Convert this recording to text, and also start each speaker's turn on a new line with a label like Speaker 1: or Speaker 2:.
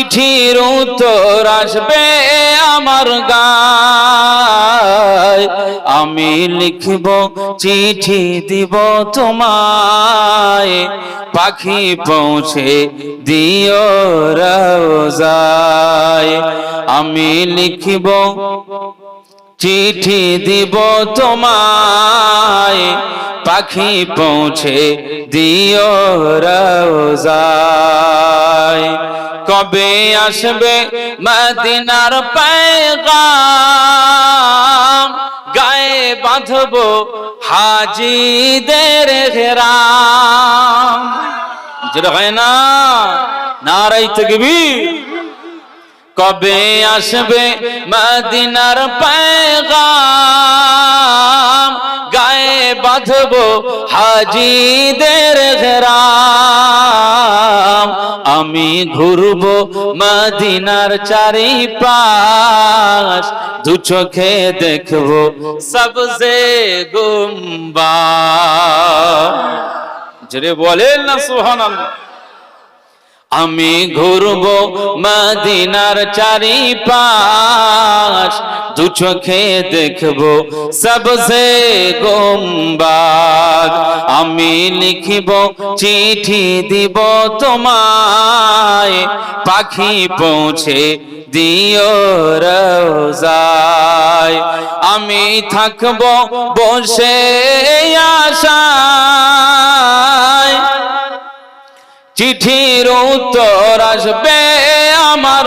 Speaker 1: চিঠির উত্তর আসবে আমার গায়। আমি লিখব, চিঠি দিব তোমায়। পাখি পৌঁছে দিও রোজায় আমি লিখব, চিঠি দিব তোমায়। পাখি পৌঁছে দিও রোজায় কবে আসবে মদিনার পেগাম? গায়ে বাঁধব হাজিদের ঘেরাম যেটা হয় না? নারাই তকবীর। কবে আসবে মদিনার পেগাম? গায়ে বাঁধব হাজিদের ঘেরাম আমি ঘুরব মদিনার চারি পাশ দু চোখে দেখব সবজে গুম্বা জরে বলেন না সুহান আমি ঘুরব মদিনার চারি পাশ দু চোখে দেখব সবসে গোম্বাদ। আমি লিখিব, চিঠি দিব তোমায়। পাখি পৌঁছে দিও রোজায়। আমি থাকব বসে আশায়। চিঠির উত্তর আসবে আমার